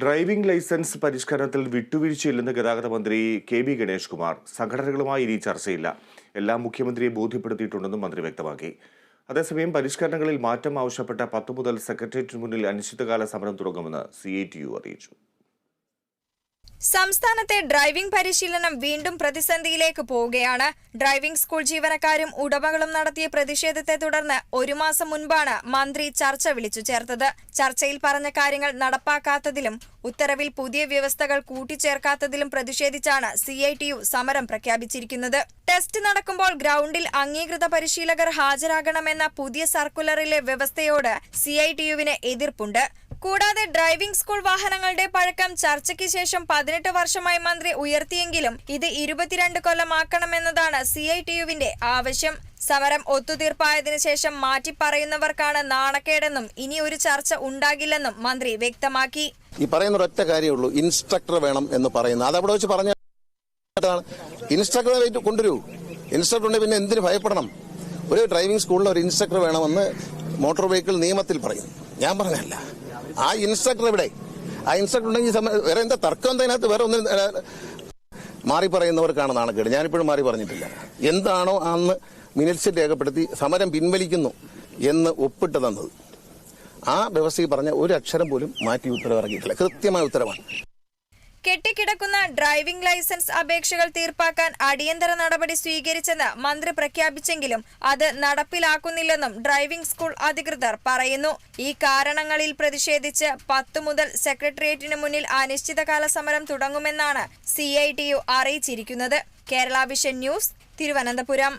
Driving licence പരിഷ്കരണത്തിൽ വിട്ടുവീഴ്ചയില്ലെന്ന് ഗതാഗത മന്ത്രി K B Ganesh Kumar. സംഘടനകളുമായി ഇനി ചർച്ചയില്ല. എല്ലാം മുഖ്യമന്ത്രിയെ ബോധ്യപ്പെടുത്തിയിട്ടുണ്ടെന്നും മന്ത്രി വ്യക്തമാക്കി. അതേസമയം പരിഷ്കരണങ്ങളിൽ മാറ്റം ആവശ്യപ്പെട്ട പത്ത് മുതൽ സെക്രട്ടേറിയറ്റിന് മുന്നിൽ അനിശ്ചിതകാല സമരം തുടങ്ങുമെന്ന് സി അറിയിച്ചു. സംസ്ഥാനത്തെ ഡ്രൈവിംഗ് പരിശീലനം വീണ്ടും പ്രതിസന്ധിയിലേക്ക് പോവുകയാണ്. ഡ്രൈവിംഗ് സ്കൂൾ ജീവനക്കാരും ഉടമകളും നടത്തിയ പ്രതിഷേധത്തെ തുടർന്ന് ഒരു മാസം മുൻപാണ് മന്ത്രി ചർച്ച വിളിച്ചു ചേർത്തത്. ചർച്ചയിൽ പറഞ്ഞ കാര്യങ്ങൾ നടപ്പാക്കാത്തതിലും ഉത്തരവിൽ പുതിയ വ്യവസ്ഥകൾ കൂട്ടിച്ചേർക്കാത്തതിലും പ്രതിഷേധിച്ചാണ് സി ഐ ടി യു സമരം പ്രഖ്യാപിച്ചിരിക്കുന്നത്. ടെസ്റ്റ് നടക്കുമ്പോൾ ഗ്രൗണ്ടിൽ അംഗീകൃത പരിശീലകർ ഹാജരാകണമെന്ന പുതിയ സർക്കുലറിലെ വ്യവസ്ഥയോട് സി ഐ ടി യുവിന് എതിർപ്പുണ്ട്. കൂടാതെ ഡ്രൈവിംഗ് സ്കൂൾ വാഹനങ്ങളുടെ പഴക്കം ചർച്ചയ്ക്ക് ശേഷം പതിനെട്ട് വർഷമായി മന്ത്രി ഉയർത്തിയെങ്കിലും ഇത് ഇരുപത്തിരണ്ട് കൊല്ലമാക്കണമെന്നതാണ് സി ഐ ടി യുവിന്റെ ആവശ്യം. സമരം ഒത്തുതീർപ്പായതിനു ശേഷം മാറ്റി പറയുന്നവർക്കാണ് നാണക്കേടെന്നും ഇനി ഒരു ചർച്ച ഉണ്ടാകില്ലെന്നും മന്ത്രി വ്യക്തമാക്കി. ഈ പറയുന്ന ഒറ്റ കാര്യമുള്ളൂ ഇൻസ്ട്രക്ടർ വേണം എന്ന് പറയുന്നത് അത് അവിടെ വെച്ച് പറഞ്ഞ ഇൻസ്ട്രക്ടറെ കൊണ്ടുവരൂ. ഇൻസ്ട്രക്ടർ ഉണ്ടെങ്കിൽ പിന്നെ എന്തിനു ഭയപ്പെടണം? ഒരു ഡ്രൈവിംഗ് സ്കൂളിൽ ഒരു ഇൻസ്ട്രക്ടർ വേണമെന്ന് മോട്ടോർ വെഹിക്കിൾ നിയമത്തിൽ പറയും. ഞാൻ പറഞ്ഞല്ല ആ ഇൻസ്ട്രക്ടർ എവിടെ? ആ ഇൻസ്ട്രക്ടർ ഉണ്ടെങ്കിൽ വേറെ എന്താ തർക്കം എന്താ അതിനകത്ത് വേറെ ഒന്നും മാറി പറയുന്നവർക്കാണ് നാണക്കേട് ഞാനിപ്പോഴും മാറി പറഞ്ഞിട്ടില്ല. എന്താണോ അന്ന് മിനിറ്റ്സിൽ രേഖപ്പെടുത്തി സമരം പിൻവലിക്കുന്നു എന്ന് ഒപ്പിട്ട് തന്നത് ആ വ്യവസ്ഥയിൽ പറഞ്ഞ ഒരു അക്ഷരം പോലും മാറ്റി ഉത്തരവിറങ്ങിയിട്ടില്ല കൃത്യമായ ഉത്തരവാണ്. കെട്ടിക്കിടക്കുന്ന ഡ്രൈവിംഗ് ലൈസൻസ് അപേക്ഷകൾ തീർപ്പാക്കാൻ അടിയന്തര നടപടി സ്വീകരിച്ചെന്ന് മന്ത്രി പ്രഖ്യാപിച്ചെങ്കിലും അത് നടപ്പിലാക്കുന്നില്ലെന്നും ഡ്രൈവിംഗ് സ്കൂൾ അധികൃതർ പറയുന്നു. ഈ കാരണങ്ങളിൽ പ്രതിഷേധിച്ച് പത്ത് മുതൽ സെക്രട്ടേറിയറ്റിന് മുന്നിൽ അനിശ്ചിതകാല സമരം തുടങ്ങുമെന്നാണ് സി അറിയിച്ചിരിക്കുന്നത്. Kerala vision news Thiruvananthapuram.